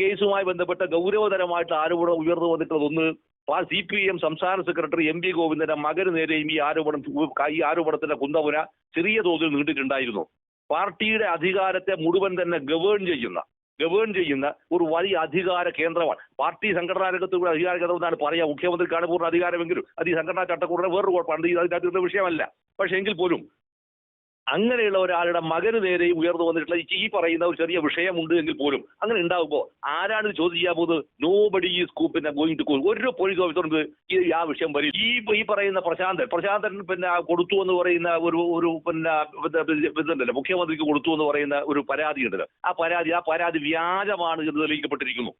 കേസുമായി ബന്ധപ്പെട്ട ഗൗരവതരമായിട്ട് ആരോപണം ഉയർന്നു വന്നിട്ടുള്ളത് ഒന്ന് സി പി എം സംസ്ഥാന സെക്രട്ടറി എം വി ഗോവിന്ദന്റെ മകന് നേരെയും ഈ ആരോപണം ഈ ആരോപണത്തിന്റെ കുന്തപുര ചെറിയ തോതിൽ നീണ്ടിട്ടുണ്ടായിരുന്നു. പാർട്ടിയുടെ അധികാരത്തെ മുഴുവൻ തന്നെ ഗവേൺ ചെയ്യുന്ന ഗവേൺ ചെയ്യുന്ന ഒരു വലിയ അധികാര കേന്ദ്രമാണ്. പാർട്ടി സംഘടനാ രംഗത്ത് അധികാര കേന്ദ്രം എന്നാണ് പറയാം മുഖ്യമന്ത്രിക്കാണ് പൂർണ അധികാരമെങ്കിലും അത് ഈ സംഘടനാ ചട്ടക്കൂടെ വേറൊരു കുഴപ്പമാണ്. ഇത് അതിനകത്തുള്ള വിഷയമല്ല. പക്ഷേ എങ്കിൽ പോലും അങ്ങനെയുള്ള ഒരാളുടെ മകന് നേരെ ഉയർന്നു വന്നിട്ടുള്ള ഈ- ഈ പറയുന്ന ഒരു ചെറിയ വിഷയമുണ്ട് എങ്കിൽ പോലും അങ്ങനെ ഉണ്ടാകുമ്പോൾ ആരാണ് ചോദ്യം ചെയ്യാൻ പോകുന്നത്? നോ ബഡി ഈസ് സ്കൂപ്പിന്റെ ഗോയിങ് ടു ഒരു പോലീസ് ഓഫീസർക്ക് ഈ ആ വിഷയം വരും. ഈ ഈ പറയുന്ന പ്രശാന്തൻ പ്രശാന്തൻ പിന്നെ കൊടുത്തു എന്ന് പറയുന്ന ഒരു ഒരു പിന്നെ മുഖ്യമന്ത്രിക്ക് കൊടുത്തു എന്ന് പറയുന്ന ഒരു പരാതി ഉണ്ടല്ലോ. ആ പരാതി ആ പരാതി വ്യാജമാണ് എന്ന് തെളിയിക്കപ്പെട്ടിരിക്കുന്നു.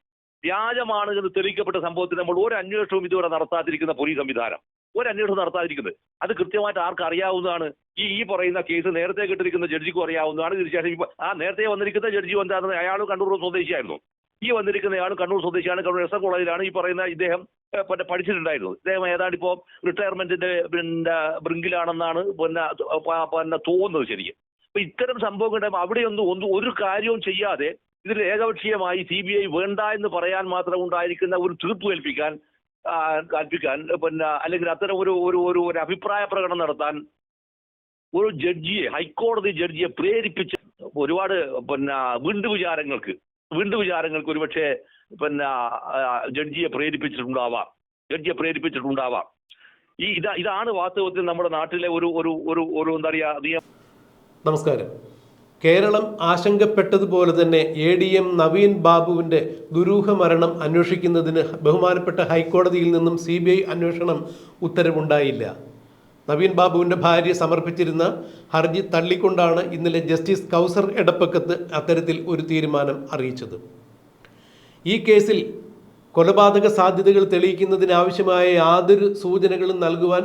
വ്യാജമാണ് എന്ന് തെളിയിക്കപ്പെട്ട സംഭവത്തിൽ നമ്മൾ ഒരു അന്വേഷണവും ഇതുവരെ നടത്താതിരിക്കുന്ന പോലീസ് സംവിധാനം. ഒരു അന്വേഷണം നടത്താതിരിക്കുന്നത്. അത് കൃത്യമായിട്ട് ആർക്ക് അറിയാവുന്നതാണ്. ഈ ഈ പറയുന്ന കേസ് നേരത്തെ കിട്ടിരിക്കുന്ന ജഡ്ജിക്കും അറിയാവുന്നതാണ്. തീർച്ചയായിട്ടും ആ നേരത്തെ വന്നിരിക്കുന്ന ജഡ്ജി എന്താണെന്ന് അയാൾ കണ്ണൂർ സ്വദേശിയായിരുന്നു. ഈ വന്നിരിക്കുന്ന അയാൾ കണ്ണൂർ സ്വദേശിയാണ്. കണ്ണൂർ എസ് എൻ കോളേജിലാണ് ഈ പറയുന്ന ഇദ്ദേഹം പിന്നെ പഠിച്ചിട്ടുണ്ടായിരുന്നത്. ഇദ്ദേഹം ഏതാണ്ട് ഇപ്പോൾ റിട്ടയർമെന്റിന്റെ പിന്നെ ബ്രിങ്കിലാണെന്നാണ് പിന്നെ പിന്നെ തോന്നുന്നത് ശരിക്കും. അപ്പൊ ഇത്തരം സംഭവം ഉണ്ടാകുമ്പോൾ അവിടെയൊന്നും ഒന്നും ഒരു കാര്യവും ചെയ്യാതെ ഇതിൽ ഏകപക്ഷീയമായി സി ബി ഐ വേണ്ട എന്ന് പറയാൻ മാത്രം ഉണ്ടായിരിക്കുന്ന ഒരു തീർപ്പ് കൽപ്പിക്കാൻ കൽപ്പിക്കാൻ പിന്നെ അല്ലെങ്കിൽ അത്തരം ഒരു ഒരു ഒരു ഒരു അഭിപ്രായ പ്രകടനം നടത്താൻ ഒരു ജഡ്ജിയെ ഹൈക്കോടതി ജഡ്ജിയെ പ്രേരിപ്പിച്ച് ഒരുപാട് പിന്നെ വീണ്ടു വിചാരങ്ങൾക്ക് വീണ്ടു വിചാരങ്ങൾക്ക് ഒരുപക്ഷെ പിന്നെ ജഡ്ജിയെ പ്രേരിപ്പിച്ചിട്ടുണ്ടാവാം. ജഡ്ജിയെ പ്രേരിപ്പിച്ചിട്ടുണ്ടാവാം. ഈ ഇതാ ഇതാണ് വാസ്തവത്തിൽ നമ്മുടെ നാട്ടിലെ ഒരു ഒരു ഒരു എന്താ പറയാ നിയമ നമസ്കാരം. കേരളം ആശങ്കപ്പെട്ടതുപോലെ തന്നെ എ ഡി എം നവീൻ ബാബുവിന്റെ ദുരൂഹ മരണം അന്വേഷിക്കുന്നതിന് ബഹുമാനപ്പെട്ട ഹൈക്കോടതിയിൽ നിന്നും സി ബി ഐ അന്വേഷണം ഉത്തരവുണ്ടായില്ല. നവീൻ ബാബുവിന്റെ ഭാര്യ സമർപ്പിച്ചിരുന്ന ഹർജി തള്ളിക്കൊണ്ടാണ് ഇന്നലെ ജസ്റ്റിസ് കൗസർ എടപ്പക്കത്ത് അത്തരത്തിൽ ഒരു തീരുമാനം അറിയിച്ചത്. ഈ കേസിൽ കൊലപാതക സാധ്യതകൾ തെളിയിക്കുന്നതിനാവശ്യമായ യാതൊരു സൂചനകളും നൽകുവാൻ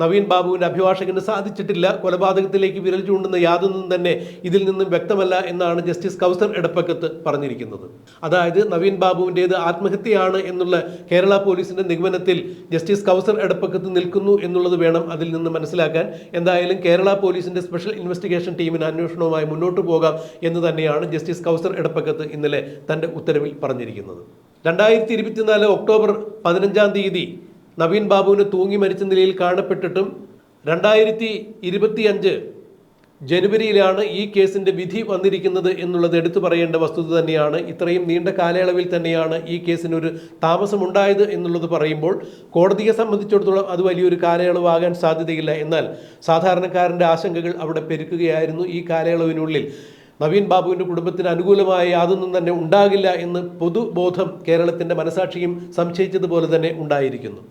നവീൻ ബാബുവിന്റെ അഭിഭാഷകന് സാധിച്ചിട്ടില്ല. കൊലപാതകത്തിലേക്ക് വിരൽ ചൂണ്ടുന്ന യാതൊന്നും തന്നെ ഇതിൽ നിന്നും വ്യക്തമല്ല എന്നാണ് ജസ്റ്റിസ് കൗസർ എടപ്പക്കത്ത് പറഞ്ഞിരിക്കുന്നത്. അതായത് നവീൻ ബാബുവിന്റേത് ആത്മഹത്യയാണ് എന്നുള്ള കേരള പോലീസിന്റെ നിഗമനത്തിൽ ജസ്റ്റിസ് കൗസർ എടപ്പക്കത്ത് നിൽക്കുന്നു എന്നുള്ളത് വേണം അതിൽ നിന്ന് മനസ്സിലാക്കാൻ. എന്തായാലും കേരള പോലീസിന്റെ സ്പെഷ്യൽ ഇൻവെസ്റ്റിഗേഷൻ ടീമിന് അന്വേഷണവുമായി മുന്നോട്ട് പോകാം എന്ന് തന്നെയാണ് ജസ്റ്റിസ് കൗസർ എടപ്പക്കത്ത് ഇന്നലെ തന്റെ ഉത്തരവിൽ പറഞ്ഞിരിക്കുന്നത്. രണ്ടായിരത്തി ഇരുപത്തിനാല് ഒക്ടോബർ പതിനഞ്ചാം തീയതി നവീൻ ബാബുവിന് തൂങ്ങി മരിച്ച നിലയിൽ കാണപ്പെട്ടിട്ടും രണ്ടായിരത്തി ഇരുപത്തി അഞ്ച് ജനുവരിയിലാണ് ഈ കേസിന്റെ വിധി വന്നിരിക്കുന്നത് എന്നുള്ളത് എടുത്തു പറയേണ്ട വസ്തുത തന്നെയാണ്. ഇത്രയും നീണ്ട കാലയളവിൽ തന്നെയാണ് ഈ കേസിനൊരു താമസമുണ്ടായത് എന്നുള്ളത് പറയുമ്പോൾ കോടതിയെ സംബന്ധിച്ചിടത്തോളം അത് വലിയൊരു കാലയളവാകാൻ സാധ്യതയില്ല. എന്നാൽ സാധാരണക്കാരന്റെ ആശങ്കകൾ അവിടെ പെരുക്കുകയായിരുന്നു ഈ കാലയളവിനുള്ളിൽ. നവീൻ ബാബുവിന്റെ കുടുംബത്തിന് അനുകൂലമായ യാതൊന്നും തന്നെ ഉണ്ടാകില്ല എന്ന് പൊതുബോധം കേരളത്തിന്റെ മനസാക്ഷിയും സംശയിച്ചതുപോലെ തന്നെ ഉണ്ടായിരിക്കുന്നു.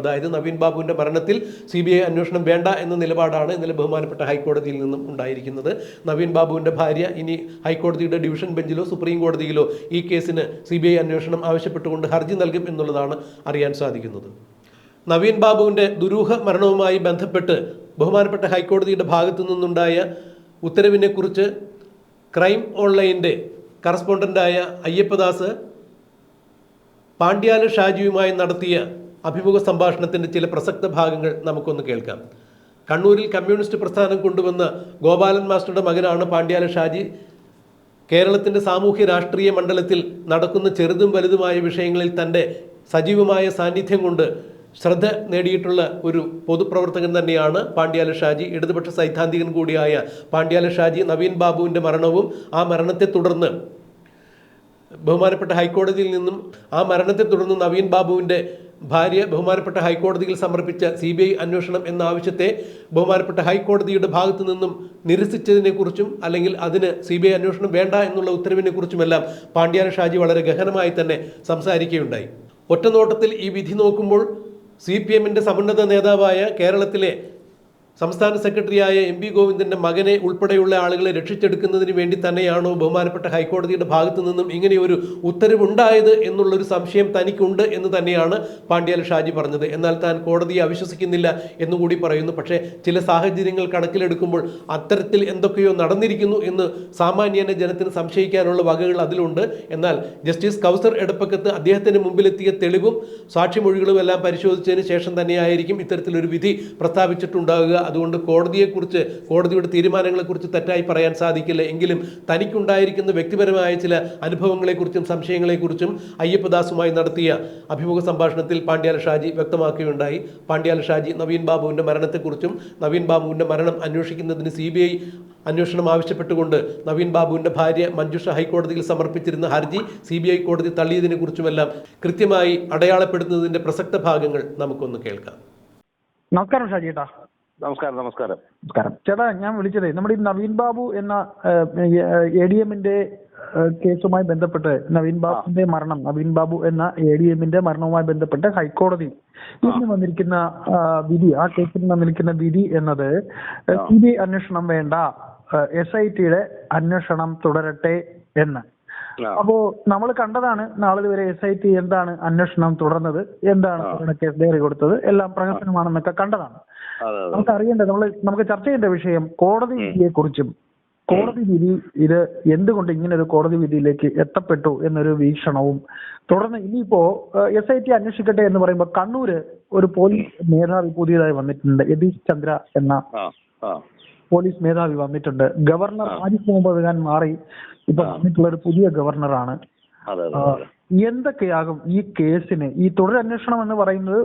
അതായത് നവീൻ ബാബുവിന്റെ മരണത്തിൽ സി ബി ഐ അന്വേഷണം വേണ്ട എന്ന നിലപാടാണ് ഇന്നലെ ബഹുമാനപ്പെട്ട ഹൈക്കോടതിയിൽ നിന്നും ഉണ്ടായിരിക്കുന്നത്. നവീൻ ബാബുവിന്റെ ഭാര്യ ഇനി ഹൈക്കോടതിയുടെ ഡിവിഷൻ ബെഞ്ചിലോ സുപ്രീം കോടതിയിലോ ഈ കേസിന് സി ബി ഐ അന്വേഷണം ആവശ്യപ്പെട്ടുകൊണ്ട് ഹർജി നൽകും എന്നുള്ളതാണ് അറിയാൻ സാധിക്കുന്നത്. നവീൻ ബാബുവിന്റെ ദുരൂഹ മരണവുമായി ബന്ധപ്പെട്ട് ബഹുമാനപ്പെട്ട ഹൈക്കോടതിയുടെ ഭാഗത്തു നിന്നുണ്ടായ ഉത്തരവിനെക്കുറിച്ച് ക്രൈം ഓൺലൈന്റെ കറസ്പോണ്ടന്റായ അയ്യപ്പദാസ് പാണ്ഡ്യാല ഷാജിയുമായി നടത്തിയ അഭിമുഖ സംഭാഷണത്തിന്റെ ചില പ്രസക്ത ഭാഗങ്ങൾ നമുക്കൊന്ന് കേൾക്കാം. കണ്ണൂരിൽ കമ്മ്യൂണിസ്റ്റ് പ്രസ്ഥാനം കൊണ്ടുവന്ന ഗോപാലൻ മാസ്റ്ററുടെ മകനാണ് പാണ്ഡ്യാല ഷാജി. കേരളത്തിന്റെ സാമൂഹ്യ രാഷ്ട്രീയ മണ്ഡലത്തിൽ നടക്കുന്ന ചെറുതും വലുതുമായ വിഷയങ്ങളിൽ തന്റെ സജീവമായ സാന്നിധ്യം കൊണ്ട് ശ്രദ്ധ നേടിയിട്ടുള്ള ഒരു പൊതുപ്രവർത്തകൻ തന്നെയാണ് പാണ്ഡ്യാല ഷാജി. ഇടതുപക്ഷ സൈദ്ധാന്തികൻ കൂടിയായ പാണ്ഡ്യാല ഷാജി നവീൻ ബാബുവിന്റെ മരണവും ആ മരണത്തെ തുടർന്ന് ബഹുമാനപ്പെട്ട ഹൈക്കോടതിയിൽ നിന്നും ആ മരണത്തെ തുടർന്ന് നവീൻ ബാബുവിന്റെ ഭാര്യ ബഹുമാനപ്പെട്ട ഹൈക്കോടതിയിൽ സമർപ്പിച്ച സി ബി ഐ അന്വേഷണം എന്ന ആവശ്യത്തെ ബഹുമാനപ്പെട്ട ഹൈക്കോടതിയുടെ ഭാഗത്തു നിന്നും നിരസിച്ചതിനെക്കുറിച്ചും അല്ലെങ്കിൽ അതിന് സി ബി ഐ അന്വേഷണം വേണ്ട എന്നുള്ള ഉത്തരവിനെക്കുറിച്ചുമെല്ലാം പാണ്ഡ്യാന ഷാജി വളരെ ഗഹനമായി തന്നെ സംസാരിക്കുകയുണ്ടായി. ഒറ്റനോട്ടത്തിൽ ഈ വിധി നോക്കുമ്പോൾ സി പി എമ്മിന്റെ സമുന്നത നേതാവായ കേരളത്തിലെ സംസ്ഥാന സെക്രട്ടറിയായ എം പി ഗോവിന്ദന്റെ മകനെ ഉൾപ്പെടെയുള്ള ആളുകളെ രക്ഷിച്ചെടുക്കുന്നതിന് വേണ്ടി തന്നെയാണോ ബഹുമാനപ്പെട്ട ഹൈക്കോടതിയുടെ ഭാഗത്തു നിന്നും ഇങ്ങനെ ഒരു ഉത്തരവുണ്ടായത് എന്നുള്ളൊരു സംശയം തനിക്കുണ്ട് എന്ന് തന്നെയാണ് പാണ്ഡ്യാൽ ഷാജി പറഞ്ഞത്. എന്നാൽ താൻ കോടതിയെ അവിശ്വസിക്കുന്നില്ല എന്നുകൂടി പറയുന്നു. പക്ഷേ ചില സാഹചര്യങ്ങൾ കണക്കിലെടുക്കുമ്പോൾ അത്തരത്തിൽ എന്തൊക്കെയോ നടന്നിരിക്കുന്നു എന്ന് സാമാന്യന ജനത്തിന് സംശയിക്കാനുള്ള വകകൾ അതിലുണ്ട്. എന്നാൽ ജസ്റ്റിസ് കൗസർ എടപ്പക്കത്ത് അദ്ദേഹത്തിന് മുമ്പിലെത്തിയ തെളിവും സാക്ഷിമൊഴികളും എല്ലാം പരിശോധിച്ചതിന് ശേഷം തന്നെയായിരിക്കും ഇത്തരത്തിലൊരു വിധി പ്രസ്താവിച്ചിട്ടുണ്ടാകുക. അതുകൊണ്ട് കോടതിയെക്കുറിച്ച് കോടതിയുടെ തീരുമാനങ്ങളെക്കുറിച്ച് തെറ്റായി പറയാൻ സാധിക്കില്ല. എങ്കിലും തനിക്കുണ്ടായിരിക്കുന്ന വ്യക്തിപരമായ ചില അനുഭവങ്ങളെക്കുറിച്ചും സംശയങ്ങളെക്കുറിച്ചും അയ്യപ്പദാസുമായി നടത്തിയ അഭിമുഖ സംഭാഷണത്തിൽ പാണ്ഡ്യാല ഷാജി വ്യക്തമാക്കുകയുണ്ടായി. പാണ്ഡ്യാല ഷാജി നവീൻ ബാബുവിന്റെ മരണത്തെക്കുറിച്ചും നവീൻ ബാബുവിന്റെ മരണം അന്വേഷിക്കുന്നതിന് സി ബി ഐ അന്വേഷണം ആവശ്യപ്പെട്ടുകൊണ്ട് നവീൻ ബാബുവിന്റെ ഭാര്യ മഞ്ജുഷ ഹൈക്കോടതിയിൽ സമർപ്പിച്ചിരുന്ന ഹർജി സി ബി ഐ കോടതി തള്ളിയതിനെ കുറിച്ചുമെല്ലാം കൃത്യമായി അടയാളപ്പെടുത്തുന്നതിന്റെ പ്രസക്ത ഭാഗങ്ങൾ നമുക്കൊന്ന് കേൾക്കാം. നമസ്കാരം ഷാജി ചേട്ടാ നമസ്കാരം നമസ്കാരം. നമസ്കാരം. ചേട്ടാ ഞാൻ വിളിച്ചതേ നമ്മുടെ ഈ നവീൻ ബാബു എന്ന എ ഡി എമ്മിന്റെ കേസുമായി ബന്ധപ്പെട്ട് നവീൻ ബാബുവിന്റെ മരണം നവീൻ ബാബു എന്ന എ ഡി എമ്മിന്റെ മരണവുമായി ബന്ധപ്പെട്ട് ഹൈക്കോടതി ഇന്ന് വന്നിരിക്കുന്ന വിധി ആ കേസിൽ വന്നിരിക്കുന്ന വിധി എന്നത് സി ബി ഐ അന്വേഷണം വേണ്ട എസ് ഐ ടിയുടെ അന്വേഷണം തുടരട്ടെ എന്ന്. അപ്പോ നമ്മൾ കണ്ടതാണ് നാളെ വരെ എസ് ഐ ടി എന്താണ് അന്വേഷണം തുടർന്നത് എന്താണ് കേസ് ഡയറി കൊടുത്തത് എല്ലാം പ്രഹസനമാണെന്നൊക്കെ കണ്ടതാണ്. നമുക്ക് അറിയേണ്ടത് നമ്മൾ നമുക്ക് ചർച്ച ചെയ്യേണ്ട വിഷയം കോടതി വിധിയെ കുറിച്ചും കോടതി വിധി ഇത് എന്തുകൊണ്ട് ഇങ്ങനെ ഒരു കോടതി വിധിയിലേക്ക് എത്തപ്പെട്ടു എന്നൊരു വീക്ഷണവും തുടർന്ന് ഇനിയിപ്പോ എസ് ഐ ടി അന്വേഷിക്കട്ടെ എന്ന് പറയുമ്പോൾ കണ്ണൂര് ഒരു പോലീസ് മേധാവി പുതിയതായി വന്നിട്ടുണ്ട് യതീഷ് ചന്ദ്ര എന്ന പോലീസ് മേധാവി വന്നിട്ടുണ്ട്. ഗവർണർ ആരിഫ് മുഹമ്മദ് ഖാൻ മാറി ഇപ്പൊ വന്നിട്ടുള്ള ഒരു പുതിയ ഗവർണറാണ്. എന്തൊക്കെയാകും ഈ കേസിന്? ഈ തുടരന്വേഷണം എന്ന് പറയുന്നത്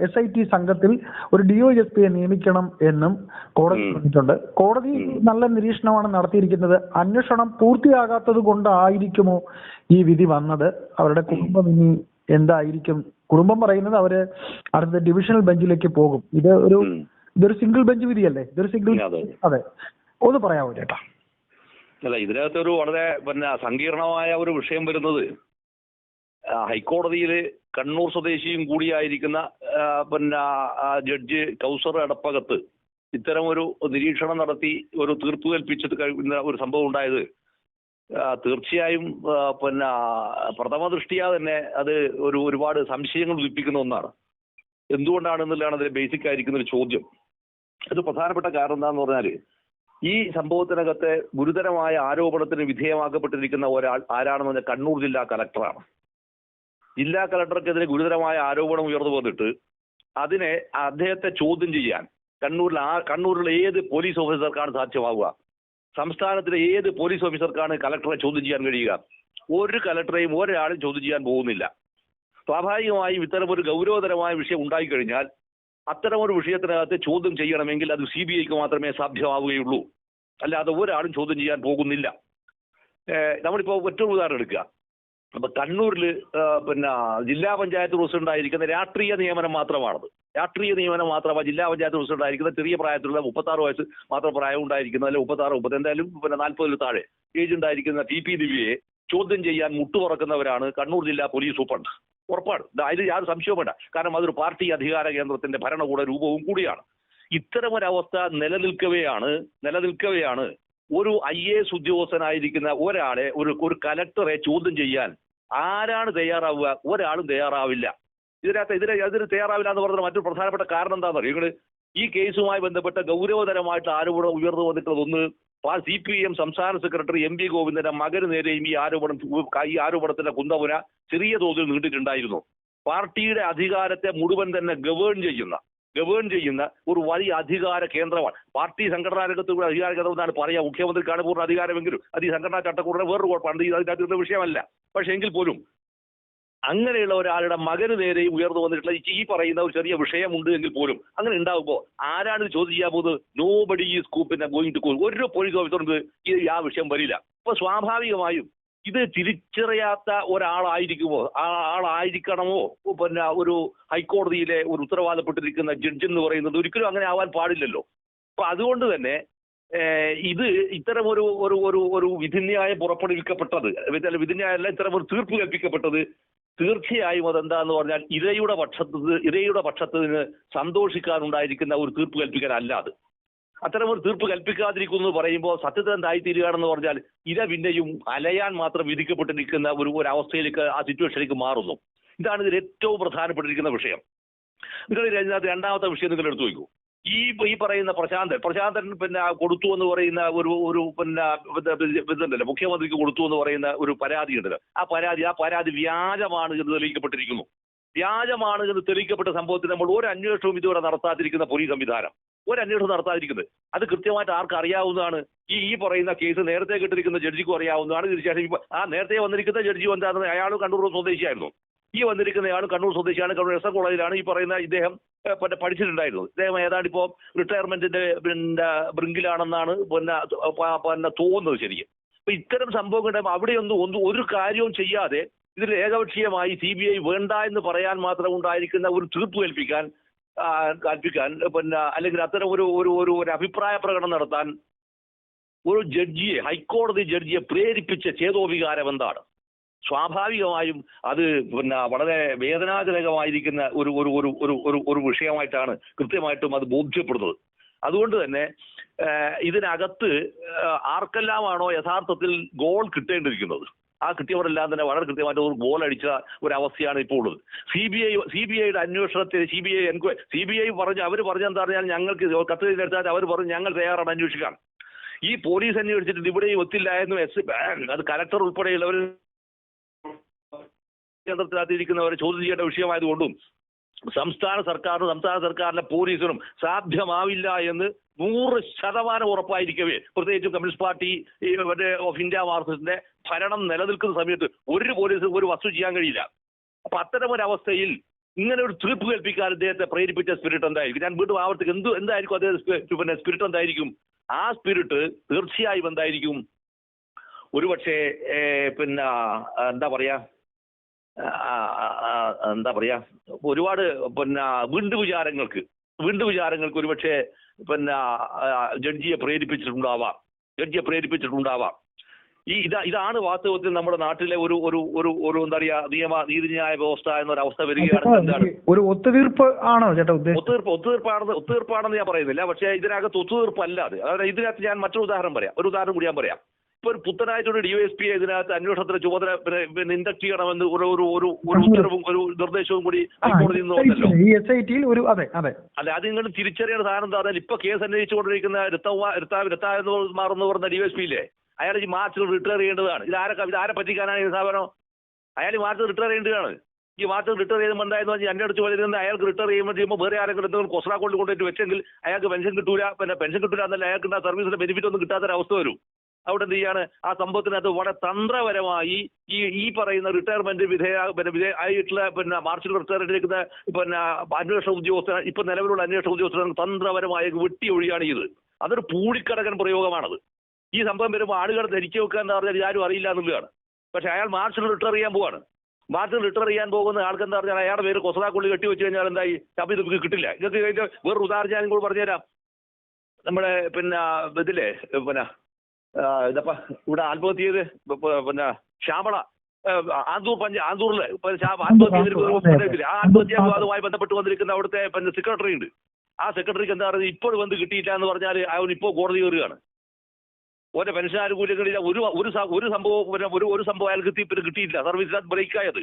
എസ് ഐ ടി സംഘത്തിൽ ഒരു ഡിഒഎസ്പിയെ നിയമിക്കണം എന്നും കോടതി പറഞ്ഞിട്ടുണ്ട്. കോടതി നല്ല നിരീക്ഷണമാണ് നടത്തിയിരിക്കുന്നത്. അന്വേഷണം പൂർത്തിയാകാത്തത് കൊണ്ടായിരിക്കുമോ ഈ വിധി വന്നത്? അവരുടെ കുടുംബം ഇനി എന്തായിരിക്കും? കുടുംബം പറയുന്നത് അവർ അടുത്ത ഡിവിഷണൽ ബെഞ്ചിലേക്ക് പോകും. ഇത് ഒരു ഇതൊരു സിംഗിൾ ബെഞ്ച് വിധിയല്ലേ? ഇതൊരു സിംഗിൾ. അതെ. ഒന്ന് പറയാമോ ചേട്ടാ? അല്ല ഇതിനകത്തൊരു വളരെ പിന്നെ സങ്കീർണമായ ഒരു വിഷയം വരുന്നത്. ഹൈക്കോടതിയിൽ കണ്ണൂർ സ്വദേശിയും കൂടിയായിരിക്കുന്ന പിന്നെ ജഡ്ജ് കൗസർ അടപ്പകത്ത് ഇത്തരം ഒരു നിരീക്ഷണം നടത്തി ഒരു തീർപ്പ് കൽപ്പിച്ചത് ഒരു സംഭവം ഉണ്ടായത്. തീർച്ചയായും പിന്നെ പ്രഥമ ദൃഷ്ടിയാ തന്നെ അത് ഒരു ഒരുപാട് സംശയങ്ങൾ ഉദിപ്പിക്കുന്ന ഒന്നാണ്. എന്തുകൊണ്ടാണെന്നുള്ളതാണ് അതിന് ബേസിക് ആയിരിക്കുന്ന ഒരു ചോദ്യം. അത് പ്രധാനപ്പെട്ട കാരണം എന്താന്ന് പറഞ്ഞാൽ ഈ സംഭവത്തിനകത്തെ ഗുരുതരമായ ആരോപണത്തിന് വിധേയമാക്കപ്പെട്ടിരിക്കുന്ന ഒരാൾ ആരാണെന്ന് കണ്ണൂർ ജില്ലാ കലക്ടറാണ്. ജില്ലാ കലക്ടർക്കെതിരെ ഗുരുതരമായ ആരോപണം ഉയർന്നു വന്നിട്ട് അതിനെ അദ്ദേഹത്തെ ചോദ്യം ചെയ്യാൻ കണ്ണൂരിൽ ആ കണ്ണൂരിലെ ഏത് പോലീസ് ഓഫീസർക്കാണ് സാധ്യമാവുക? സംസ്ഥാനത്തിലെ ഏത് പോലീസ് ഓഫീസർക്കാണ് കലക്ടറെ ചോദ്യം ചെയ്യാൻ കഴിയുക? ഒരു കലക്ടറെയും ഒരാളും ചോദ്യം ചെയ്യാൻ പോകുന്നില്ല. സ്വാഭാവികമായും ഇത്തരമൊരു ഗൗരവതരമായ വിഷയം ഉണ്ടായിക്കഴിഞ്ഞാൽ അത്തരമൊരു വിഷയത്തിനകത്ത് ചോദ്യം ചെയ്യണമെങ്കിൽ അത് സി ബി ഐക്ക് മാത്രമേ സാധ്യമാവുകയുള്ളൂ. അല്ലാതെ ഒരാളും ചോദ്യം ചെയ്യാൻ പോകുന്നില്ല. നമ്മളിപ്പോ മറ്റൊരു ഉദാഹരണം എടുക്കുക. അപ്പൊ കണ്ണൂരിൽ പിന്നെ ജില്ലാ പഞ്ചായത്ത് പ്രസിഡന്റ് ആയിരിക്കുന്ന രാഷ്ട്രീയ നിയമനം മാത്രമാണത്. രാഷ്ട്രീയ നിയമനം മാത്രമാണ് ജില്ലാ പഞ്ചായത്ത് പ്രസിഡന്റ് ആയിരിക്കുന്ന ചെറിയ പ്രായത്തിലുള്ള മുപ്പത്താറ് വയസ്സ് മാത്രം പ്രായം ഉണ്ടായിരിക്കുന്ന അല്ലെങ്കിൽ മുപ്പത്താറ് മുപ്പത്തി എന്തായാലും പിന്നെ നാൽപ്പതിൽ താഴെ ഏജ് ഉണ്ടായിരിക്കുന്ന ടി പി ദിവ്യയെ ചോദ്യം ചെയ്യാൻ മുട്ടുപറക്കുന്നവരാണ് കണ്ണൂർ ജില്ലാ പോലീസ് സൂപ്രണ്ട്. ഉറപ്പാണ്. അതിൽ യാതൊരു സംശയവും വേണ്ട. കാരണം അതൊരു പാർട്ടി അധികാര കേന്ദ്രത്തിന്റെ ഭരണകൂട രൂപവും കൂടിയാണ്. ഇത്തരമൊരവസ്ഥ നിലനിൽക്കവെയാണ് നിലനിൽക്കവെയാണ് ഒരു ഐ എ എസ് ഉദ്യോഗസ്ഥനായിരിക്കുന്ന ഒരാളെ ഒരു ഒരു കലക്ടറെ ചോദ്യം ചെയ്യാൻ ആരാണ് തയ്യാറാവുക? ഒരാളും തയ്യാറാവില്ല. ഇതിനകത്ത് ഇതിന് അതിന് തയ്യാറാവില്ല എന്ന് പറഞ്ഞ മറ്റൊരു പ്രധാനപ്പെട്ട കാരണം എന്താണെന്ന് അറിയോ ഈ കേസുമായി ബന്ധപ്പെട്ട ഗൗരവതരമായിട്ട് ആരോപണം ഉയർന്നു വന്നിട്ടുള്ളത് ഒന്ന് സി പി എം സംസ്ഥാന സെക്രട്ടറി എം വി ഗോവിന്ദന്റെ മകന് നേരെയും ഈ ആരോപണം ഈ ആരോപണത്തിന്റെ കുന്തമുന ചെറിയ തോതിൽ നീണ്ടിട്ടുണ്ടായിരുന്നു പാർട്ടിയുടെ അധികാരത്തെ മുഴുവൻ തന്നെ ഗവേൺ ചെയ്യുന്ന ഗവേൺ ചെയ്യുന്ന ഒരു വലിയ അധികാര കേന്ദ്രമാണ്. പാർട്ടി സംഘടനാ രംഗത്ത് കൂടെ അധികാര കേന്ദ്രം എന്നാണ് പറയാ. മുഖ്യമന്ത്രിക്കാണ് പൂർണ അധികാരമെങ്കിലും അത് ഈ സംഘടനാ ചട്ടക്കൂടെ വേറൊരു കുഴപ്പമാണ്. ഇത് അതിനകത്ത് വിഷയമല്ല. പക്ഷേ എങ്കിൽ പോലും അങ്ങനെയുള്ള ഒരാളുടെ മകന് നേരെയും ഉയർന്നു വന്നിട്ടുള്ള ഈ- പറയുന്ന ഒരു ചെറിയ വിഷയമുണ്ട് എങ്കിൽ പോലും അങ്ങനെ ഉണ്ടാകുമ്പോൾ ആരാണ് ഇത് ചോദ്യം ചെയ്യാൻ പോകുന്നത്? നോ ബഡി ഈ സ്കൂപ്പിന്റെ ഗോയിങ് ടു ഒരു പോലീസ് ഓഫീസർക്ക് ആ വിഷയം വരില്ല. അപ്പൊ സ്വാഭാവികമായും ഇത് തിരിച്ചറിയാത്ത ഒരാളായിരിക്കുമോ? ആ ആളായിരിക്കണമോ? പിന്നെ ഒരു ഹൈക്കോടതിയിലെ ഒരു ഉത്തരവാദപ്പെട്ടിരിക്കുന്ന ജഡ്ജ് എന്ന് പറയുന്നത് ഒരിക്കലും അങ്ങനെ ആവാൻ പാടില്ലല്ലോ. അപ്പൊ അതുകൊണ്ട് തന്നെ ഇത് ഇത്തരം ഒരു ഒരു ഒരു ഒരു വിധിന്യായം പുറപ്പെടുവിക്കപ്പെട്ടത് വിധിന്യായല്ല ഇത്തരം ഒരു തീർപ്പ് കൽപ്പിക്കപ്പെട്ടത് തീർച്ചയായും അതെന്താന്ന് പറഞ്ഞാൽ ഇരയുടെ പക്ഷത്ത് ഇരയുടെ പക്ഷത്തിന് സന്തോഷിക്കാനുണ്ടായിരിക്കുന്ന ഒരു തീർപ്പ് കൽപ്പിക്കാനല്ല അത് അത്തരം ഒരു തീർപ്പ് കൽപ്പിക്കാതിരിക്കുന്നു എന്ന് പറയുമ്പോൾ സത്യത്തിൽ എന്തായിത്തീരുകയാണെന്ന് പറഞ്ഞാൽ ഇര പിന്നെയും അലയാൻ മാത്രം വിധിക്കപ്പെട്ടിരിക്കുന്ന ഒരു ഒരു അവസ്ഥയിലേക്ക് ആ സിറ്റുവേഷനിലേക്ക് മാറുന്നു. ഇതാണ് ഇതിൽ ഏറ്റവും പ്രധാനപ്പെട്ടിരിക്കുന്ന വിഷയം. നിങ്ങൾ രണ്ടാമത്തെ വിഷയം നിങ്ങൾ എടുത്തു നോക്കൂ ഈ ഈ പറയുന്ന പ്രശാന്തൻ പ്രശാന്തൻ പിന്നെ കൊടുത്തു എന്ന് പറയുന്ന ഒരു ഒരു പിന്നെ മുഖ്യമന്ത്രിക്ക് കൊടുത്തു എന്ന് പറയുന്ന ഒരു പരാതി ഉണ്ടല്ലോ. ആ പരാതി ആ പരാതി വ്യാജമാണ് എന്ന് തെളിയിക്കപ്പെട്ടിരിക്കുന്നു. വ്യാജമാണ് എന്ന് തെളിയിക്കപ്പെട്ട സംഭവത്തിൽ നമ്മൾ ഒരു അന്വേഷണവും ഇതുവരെ നടത്താതിരിക്കുന്ന പോലീസ് സംവിധാനം. ഒരു അന്വേഷണം നടത്താതിരിക്കുന്നത്. അത് കൃത്യമായിട്ട് ആർക്ക് അറിയാവുന്നതാണ്? ഈ ഈ പറയുന്ന കേസ് നേരത്തെ കിട്ടിരിക്കുന്ന ജഡ്ജിക്കും അറിയാവുന്നതാണ്. തീർച്ചയായിട്ടും ആ നേരത്തെ വന്നിരിക്കുന്ന ജഡ്ജി എന്താണെന്ന് അയാൾ കണ്ണൂർ സ്വദേശിയായിരുന്നു. ഈ വന്നിരിക്കുന്നയാൾ കണ്ണൂർ സ്വദേശിയാണ് കണ്ണൂർ എസ് എൻ കോളേജിലാണ് ഈ പറയുന്ന ഇദ്ദേഹം പിന്നെ പഠിച്ചിട്ടുണ്ടായിരുന്നത് ഇദ്ദേഹം ഏതാണ്ട് ഇപ്പോൾ റിട്ടയർമെന്റിന്റെ പിന്നെ ബ്രിങ്കിലാണെന്നാണ് പിന്നെ പിന്നെ തോന്നുന്നത് ശരിക്കും. അപ്പൊ ഇത്തരം ഉണ്ടാകുമ്പോൾ അവിടെയൊന്നും ഒന്നും ഒരു കാര്യവും ചെയ്യാതെ ഇതിൽ ഏകപക്ഷീയമായി സി ബി ഐ വേണ്ട എന്ന് പറയാൻ മാത്രം ഉണ്ടായിരിക്കുന്ന ഒരു തീർപ്പ് കൽപ്പിക്കാൻ കൽപ്പിക്കാൻ പിന്നെ അല്ലെങ്കിൽ അത്തരം ഒരു ഒരു ഒരു ഒരു അഭിപ്രായ പ്രകടനം നടത്താൻ ഒരു ജഡ്ജിയെ ഹൈക്കോടതി ജഡ്ജിയെ പ്രേരിപ്പിച്ച ചേതോവികാരം എന്താണ്? സ്വാഭാവികമായും അത് പിന്നെ വളരെ വേദനാജനകമായിരിക്കുന്ന ഒരു ഒരു ഒരു ഒരു ഒരു ഒരു വിഷയമായിട്ടാണ് കൃത്യമായിട്ടും അത് ബോധ്യപ്പെടുന്നത്. അതുകൊണ്ട് തന്നെ ഇതിനകത്ത് ആർക്കെല്ലാമാണോ യഥാർത്ഥത്തിൽ ഗോൾ കിട്ടേണ്ടിയിരിക്കുന്നത് ആ കിട്ടിയവരെല്ലാം തന്നെ വളരെ കൃത്യമായിട്ട് ഒരു ഗോൾ അടിച്ച ഒരു അവസ്ഥയാണ് ഇപ്പോൾ ഉള്ളത്. C B I C B ഐയുടെ അന്വേഷണത്തിൽ C B I enquiry C B I പറഞ്ഞ് അവർ പറഞ്ഞ എന്താ പറഞ്ഞാൽ ഞങ്ങൾക്ക് കത്ത് എടുത്താൽ അവർ പറഞ്ഞു ഞങ്ങൾ തയ്യാറാണ് അന്വേഷിക്കാൻ. ഈ പോലീസ് അന്വേഷിച്ചിട്ട് ഇവിടെയും ഒത്തില്ല എന്ന് എസ് അത് കലക്ടർ ഉൾപ്പെടെയുള്ളവർ കേന്ദ്രത്തിനകത്തിരിക്കുന്നവരെ ചോദ്യം ചെയ്യേണ്ട വിഷയമായതുകൊണ്ടും സംസ്ഥാന സർക്കാരിനും സംസ്ഥാന സർക്കാരിന്റെ പോലീസിനും സാധ്യമാവില്ല എന്ന് നൂറ് ശതമാനം ഉറപ്പായിരിക്കവേ. പ്രത്യേകിച്ചും കമ്മ്യൂണിസ്റ്റ് പാർട്ടി മറ്റേ ഓഫ് ഇന്ത്യ മാർക്സിസ്റ്റിന്റെ ഭരണം നിലനിൽക്കുന്ന സമയത്ത് ഒരു പോലീസ് ഒരു വസ്തു ചെയ്യാൻ കഴിയില്ല. അപ്പൊ അത്തരം ഒരു അവസ്ഥയിൽ ഇങ്ങനെ ഒരു തീർപ്പ് കൽപ്പിക്കാൻ അദ്ദേഹത്തെ പ്രേരിപ്പിച്ച സ്പിരിറ്റ് എന്തായിരിക്കും? ഞാൻ വീണ്ടും ആവർത്തിക്കും. എന്ത് എന്തായിരിക്കും അദ്ദേഹത്തെ പിന്നെ സ്പിരിറ്റ് എന്തായിരിക്കും? ആ സ്പിരിറ്റ് തീർച്ചയായും എന്തായിരിക്കും? ഒരുപക്ഷെ പിന്നെ എന്താ പറയാ എന്താ പറയാ ഒരുപാട് പിന്നെ വീണ്ടു വിചാരങ്ങൾക്ക് വീണ്ടു വിചാരങ്ങൾക്ക് ഒരുപക്ഷെ പിന്നെ ജഡ്ജിയെ പ്രേരിപ്പിച്ചിട്ടുണ്ടാവാം ജഡ്ജിയെ പ്രേരിപ്പിച്ചിട്ടുണ്ടാവാം. ഈ ഇതാ ഇതാണ് വാസ്തവത്തിൽ നമ്മുടെ നാട്ടിലെ ഒരു ഒരു ഒരു ഒരു എന്താ പറയാ നിയമ നീതിന്യായ വ്യവസ്ഥ എന്നൊരു അവസ്ഥ വരികയാണ് ഒരു ഒത്തുതീർപ്പ് ആണോ ചേട്ടാ ഒത്തുതീർപ്പ് ഒത്തുതീർപ്പാണെന്ന് ഒത്തുതീർപ്പാണെന്ന് ഞാൻ പറയുന്നില്ല. പക്ഷേ ഇതിനകത്ത് ഒത്തുതീർപ്പല്ല അത്. അതായത് ഇതിനകത്ത് ഞാൻ മറ്റൊരു ഉദാഹരണം പറയാം. ഒരു ഉദാഹരണം കൂടി ഞാൻ പറയാം. ഇപ്പൊ ഒരു പുത്തനായിട്ടൊരു ഡിവൈഎസ്പി ഇതിനകത്ത് അന്വേഷണത്തിന് ചുമതല പിന്നെ ഇൻഡക്ട് ചെയ്യണമെന്ന് ഒരു ഒരു ഒരു ഒരു ഉത്തരവും ഒരു നിർദ്ദേശവും കൂടി ഹൈക്കോടതിയിൽ നിന്ന് ഈ എസ് ഒരു അതെ അതെ. അല്ല അത് നിങ്ങൾ തിരിച്ചറിയേണ്ട സാധനം എന്താ? പറഞ്ഞാൽ ഇപ്പൊ കേസ് അന്വേഷിച്ചുകൊണ്ടിരിക്കുന്ന ഋത്ത ഋത്ത എന്ന് മാറുന്ന പറഞ്ഞ ഡിവൈഎസ്പി ഇല്ലേ? അയാൾ ഈ മാർച്ച് റിട്ടയർ ചെയ്യേണ്ടതാണ്. ഇത് ആരെ ഇത് ആരെ പറ്റിക്കാനാണ് ഈ സ്ഥാപനം? അയാൾ ഈ മാർച്ച് റിട്ടയർ ചെയ്യേണ്ടതാണ്. ഈ മാർച്ച് റിട്ടയർ ചെയ്യുമ്പോൾ എന്തായെന്ന് പറഞ്ഞാൽ എന്റെ അടുത്ത് വരുന്നത് അയാൾക്ക് റിട്ടയർ ചെയ്യുമ്പോൾ ചെയ്യുമ്പോൾ വേറെ ആരെങ്കിലും എന്തെങ്കിലും കൊസ്ര കൊണ്ട് കൊണ്ടുപോയിട്ട് വെച്ചെങ്കിൽ അയാൾക്ക് പെൻഷൻ കിട്ടൂല. പിന്നെ പെൻഷൻ കിട്ടൂല എന്നല്ല അയാൾക്ക് സർവീസിന്റെ ബെനിഫിറ്റ് ഒന്നും കിട്ടാത്തൊരവസ്ഥ വരും. അവിടെ എന്ത് ചെയ്യാണ് ആ സംഭവത്തിനകത്ത് വളരെ തന്ത്രപരമായി ഈ ഈ പറയുന്ന റിട്ടയർമെന്റ് വിധേയ പിന്നെ വിധേയ ആയിട്ടുള്ള പിന്നെ മാർച്ചിൽ റിട്ടയർ ചെയ്തിരിക്കുന്ന പിന്നെ അന്വേഷണ ഉദ്യോഗസ്ഥർ ഇപ്പൊ നിലവിലുള്ള അന്വേഷണ ഉദ്യോഗസ്ഥർ തന്ത്രപരമായ വെട്ടി ഒഴിയാണ് ഇത്. അതൊരു പൂഴിക്കടകൻ പ്രയോഗമാണത്. ഈ സംഭവം വരുമ്പോൾ ആളുകൾ ധരിച്ചു വെക്കുക എന്ന് പറഞ്ഞാൽ ആരും അറിയില്ല എന്നുള്ളതാണ്. പക്ഷെ അയാൾ മാർച്ചിൽ റിട്ടയർ ചെയ്യാൻ പോവാണ്. മാർച്ചിൽ റിട്ടയർ ചെയ്യാൻ പോകുന്ന ആൾക്ക് എന്താ പറഞ്ഞാൽ അയാളുടെ പേര് കൊസറാക്കുള്ളി കെട്ടി വെച്ച് കഴിഞ്ഞാൽ എന്തായി? അപ്പം ഇത് നിങ്ങൾക്ക് കിട്ടില്ല. ഇതൊക്കെ കഴിഞ്ഞാൽ വേറൊരു ഉദാഹരണം ഞാൻ കൂടെ പറഞ്ഞുതരാം. നമ്മുടെ പിന്നെ ഇതില്ലേ പിന്നെ ഇതപ്പ ഇവിടെ ആത്മഹത്യ ചെയ്ത് പിന്നെ ശ്യാമള ആന്തൂർ പഞ്ച ആന്തൂറിൽ ഇപ്പൊ ശ്യാ- ആത്മഹത്യ ആ ആത്മഹത്യാ വിവാദവുമായി ബന്ധപ്പെട്ട് വന്നിരിക്കുന്ന അവിടുത്തെ പിന്നെ സെക്രട്ടറി ഉണ്ട്. ആ സെക്രട്ടറിക്ക് എന്താ പറയുന്നത് ഇപ്പോൾ വന്ന് കിട്ടിയില്ല എന്ന് പറഞ്ഞാൽ അവൻ ഇപ്പോൾ കോടതി കയറുകയാണ്. ഓരോ പെൻഷൻ ആനുകൂല്യങ്ങളില്ല ഒരു ഒരു ഒരു സംഭവം പിന്നെ ഒരു ഒരു സംഭവം അയാൾക്ക് കിട്ടി പിന്നെ കിട്ടിയില്ല. സർവീസിനകത്ത് ബ്രേക്കായത്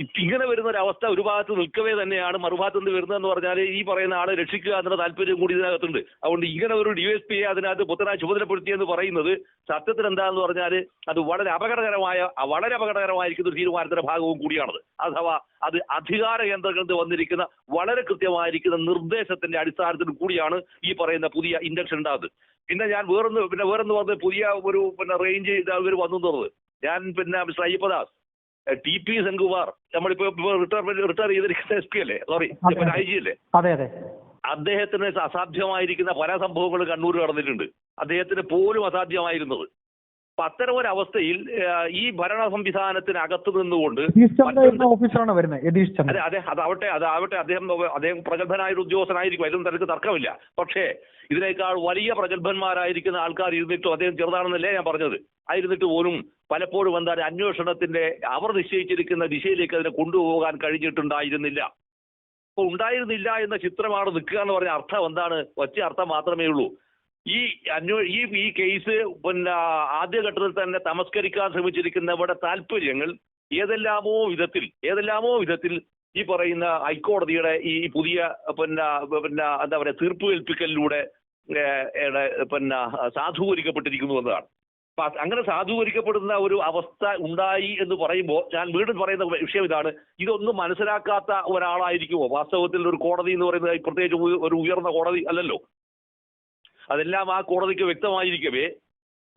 ഇങ്ങനെ വരുന്ന ഒരു അവസ്ഥ ഒരു ഭാഗത്ത് നിൽക്കവേ തന്നെയാണ് മറുഭാഗത്ത് നിന്ന് വരുന്നതെന്ന് പറഞ്ഞാൽ ഈ പറയുന്ന ആളെ രക്ഷിക്കുക എന്നുള്ള താല്പര്യം കൂടി ഇതിനകത്തുണ്ട്. അതുകൊണ്ട് ഇങ്ങനെ ഒരു ഡിവൈഎസ്പിയെ അതിനകത്ത് പുത്തനാ ചുമതലപ്പെടുത്തിയെന്ന് പറയുന്നത് സത്യത്തിൽ എന്താന്ന് പറഞ്ഞാൽ അത് വളരെ അപകടകരമായ വളരെ അപകടകരമായിരിക്കുന്ന ഒരു തീരുമാനത്തിന്റെ ഭാഗവും കൂടിയാണത്. അഥവാ അത് അധികാര കേന്ദ്രങ്ങളിൽ വന്നിരിക്കുന്ന വളരെ കൃത്യമായിരിക്കുന്ന നിർദ്ദേശത്തിന്റെ അടിസ്ഥാനത്തിൽ കൂടിയാണ് ഈ പറയുന്ന പുതിയ ഇൻഡക്ഷൻ ഉണ്ടാകുന്നത് പിന്നെ ഞാൻ വേറൊന്ന് പിന്നെ വേറൊന്ന് പറഞ്ഞത് പുതിയ ഒരു പിന്നെ റേഞ്ച് ഇവർ വന്നു എന്നുള്ളത്. ഞാൻ പിന്നെ mister Ayyappadas. T P Senkumar നമ്മളിപ്പോ റിട്ടയർമെന്റ് റിട്ടയർ ചെയ്തിരിക്കുന്ന എസ് പി അല്ലേ? സോറി. ഐ ജി അല്ലേ? അതെ അതെ. അദ്ദേഹത്തിന് അസാധ്യമായിരിക്കുന്ന പല സംഭവങ്ങളും കണ്ണൂർ നടന്നിട്ടുണ്ട്. അദ്ദേഹത്തിന് പോലും അസാധ്യമായിരുന്നത്. അത്തരം ഒരു അവസ്ഥയിൽ ഈ ഭരണ സംവിധാനത്തിനകത്ത് നിന്നുകൊണ്ട് ഓഫീസറാണ് വരുന്നത്? അതെ അതെ അതാവട്ടെ അതാവട്ടെ അദ്ദേഹം അദ്ദേഹം പ്രഗത്ഭനായ ഒരു ഉദ്യോഗസ്ഥനായിരിക്കും അതിലും തനിക്ക് തർക്കമില്ല. പക്ഷേ ഇതിനേക്കാൾ വലിയ പ്രഗത്ഭന്മാരായിരിക്കുന്ന ആൾക്കാർ ഇരുന്നിട്ടും അദ്ദേഹം ചെറുതാണെന്നല്ലേ ഞാൻ പറഞ്ഞത്. ആയിരുന്നിട്ട് പോലും പലപ്പോഴും എന്താണ് അന്വേഷണത്തിന്റെ അവർ നിശ്ചയിച്ചിരിക്കുന്ന ദിശയിലേക്ക് അതിനെ കൊണ്ടുപോകാൻ കഴിഞ്ഞിട്ടുണ്ടായിരുന്നില്ല. അപ്പൊ ഉണ്ടായിരുന്നില്ല എന്ന ചിത്രമാണ് നിൽക്കുക എന്ന് പറഞ്ഞ അർത്ഥം എന്താണ്? ഒറ്റ അർത്ഥം മാത്രമേ ഉള്ളൂ. ഈ അന്വേ ഈ ഈ കേസ് പിന്നെ ആദ്യഘട്ടത്തിൽ തന്നെ തമസ്കരിക്കാൻ ശ്രമിച്ചിരിക്കുന്നവരുടെ താല്പര്യങ്ങൾ ഏതെല്ലാമോ വിധത്തിൽ ഏതെല്ലാമോ വിധത്തിൽ ഈ പറയുന്ന ഹൈക്കോടതിയുടെ ഈ പുതിയ പിന്നെ പിന്നെ എന്താ പറയുക തീർപ്പ് കൽപ്പിക്കലിലൂടെ ഏഹ്, പിന്നെ സാധൂകരിക്കപ്പെട്ടിരിക്കുന്നു എന്നതാണ്. അങ്ങനെ സാധൂകരിക്കപ്പെടുന്ന ഒരു അവസ്ഥ ഉണ്ടായി എന്ന് പറയുമ്പോൾ ഞാൻ വീണ്ടും പറയുന്ന വിഷയം ഇതാണ്. ഇതൊന്നും മനസ്സിലാക്കാത്ത ഒരാളായിരിക്കുമോ? വാസ്തവത്തിൽ ഒരു കോടതി എന്ന് പറയുന്നത് പ്രത്യേകിച്ച് ഒരു ഉയർന്ന കോടതി അല്ലല്ലോ. അതെല്ലാം ആ കോടതിക്ക് വ്യക്തമായിരിക്കവേ